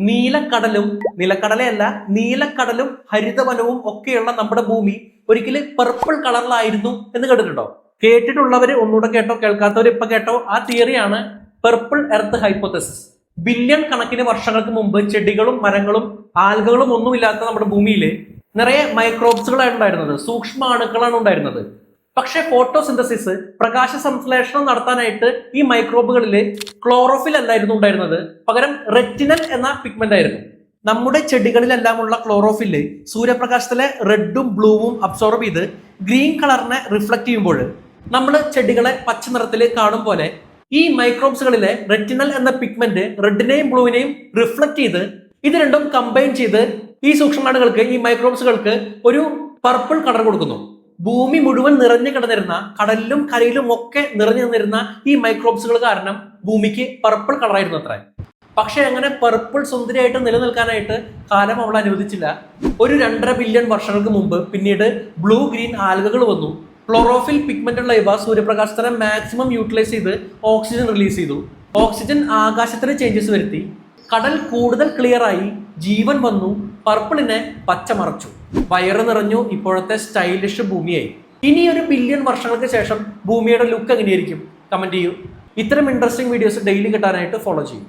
നീലക്കടലും നിലക്കടലയല്ല നീലക്കടലും ഹരിതവനവും ഒക്കെയുള്ള നമ്മുടെ ഭൂമി ഒരിക്കലും പർപ്പിൾ കളറിലായിരുന്നു എന്ന് കേട്ടിട്ടുണ്ടോ? കേട്ടിട്ടുള്ളവര് ഒന്നുകൂടെ കേട്ടോ കേൾക്കാത്തവർ ഇപ്പൊ കേട്ടോ. ആ തിയറിയാണ് പർപ്പിൾ എർത്ത് ഹൈപ്പോത്തസിസ് ബില്യൺ കണക്കിന് വർഷങ്ങൾക്ക് മുമ്പ് ചെടികളും മരങ്ങളും ആൽഗകളും ഒന്നുമില്ലാത്ത നമ്മുടെ ഭൂമിയിൽ നിറയെ മൈക്രോബ്സുകളാണ് ഉണ്ടായിരുന്നത്. സൂക്ഷ്മ അണുക്കളാണ് ഉണ്ടായിരുന്നത്. പക്ഷെ ഫോട്ടോസിന്തസിസ് പ്രകാശ സംശ്ലേഷണം നടത്താനായിട്ട് ഈ മൈക്രോബുകളിൽ ക്ലോറോഫിൽ അല്ലായിരുന്നു ഉണ്ടായിരുന്നത്. പകരം റെറ്റിനൽ എന്ന പിഗ്മെന്റ് ആയിരുന്നു. നമ്മുടെ ചെടികളിലെല്ലാമുള്ള ക്ലോറോഫിൽ സൂര്യപ്രകാശത്തിലെ റെഡും ബ്ലൂവും അബ്സോർബ് ചെയ്ത് ഗ്രീൻ കളറിനെ റിഫ്ലക്ട് ചെയ്യുമ്പോൾ നമ്മൾ ചെടികളെ പച്ച നിറത്തിൽ കാണും പോലെ ഈ മൈക്രോബ്സുകളിലെ റെറ്റിനൽ എന്ന പിഗ്മെന്റ് റെഡിനെയും ബ്ലൂവിനെയും റിഫ്ലക്ട് ചെയ്ത് ഇത് രണ്ടും കമ്പൈൻ ചെയ്ത് ഈ സൂക്ഷ്മാണുകൾക്ക് ഈ മൈക്രോബ്സുകൾക്ക് ഒരു പർപ്പിൾ കളർ കൊടുക്കുന്നു. ഭൂമി മുഴുവൻ നിറഞ്ഞു കിടന്നിരുന്ന കടലിലും കരയിലും ഒക്കെ നിറഞ്ഞു നിന്നിരുന്ന ഈ മൈക്രോബ്സുകൾ കാരണം ഭൂമിക്ക് പർപ്പിൾ കളറായിരുന്നു അത്ര. പക്ഷെ അങ്ങനെ പർപ്പിൾ സുന്ദരിയായിട്ട് നിലനിൽക്കാനായിട്ട് കാലം അവൾ അനുവദിച്ചില്ല. ഒരു രണ്ടര ബില്യൺ വർഷങ്ങൾക്ക് മുമ്പ് പിന്നീട് ബ്ലൂ ഗ്രീൻ ആൽഗകൾ വന്നു. ക്ലോറോഫിൽ പിഗ്മെന്റ് ഉള്ള ഇവ സൂര്യപ്രകാശത്തിനെ മാക്സിമം യൂട്ടിലൈസ് ചെയ്ത് ഓക്സിജൻ റിലീസ് ചെയ്തു. ഓക്സിജൻ ആകാശത്തിന് ചേഞ്ചസ് വരുത്തി. കടൽ കൂടുതൽ ക്ലിയറായി ജീവൻ വന്നു പർപ്പിളിനെ പച്ച മറച്ചു. വയറ് നിറഞ്ഞു ഇപ്പോഴത്തെ സ്റ്റൈലിഷ് ഭൂമിയായി. ഇനി ഒരു ബില്യൺ വർഷങ്ങൾക്ക് ശേഷം ഭൂമിയുടെ ലുക്ക് എങ്ങനെയായിരിക്കും? കമന്റ് ചെയ്യൂ. ഇത്തരം ഇൻട്രസ്റ്റിംഗ് വീഡിയോസ് ഡെയിലി കിട്ടാനായിട്ട് ഫോളോ ചെയ്യും.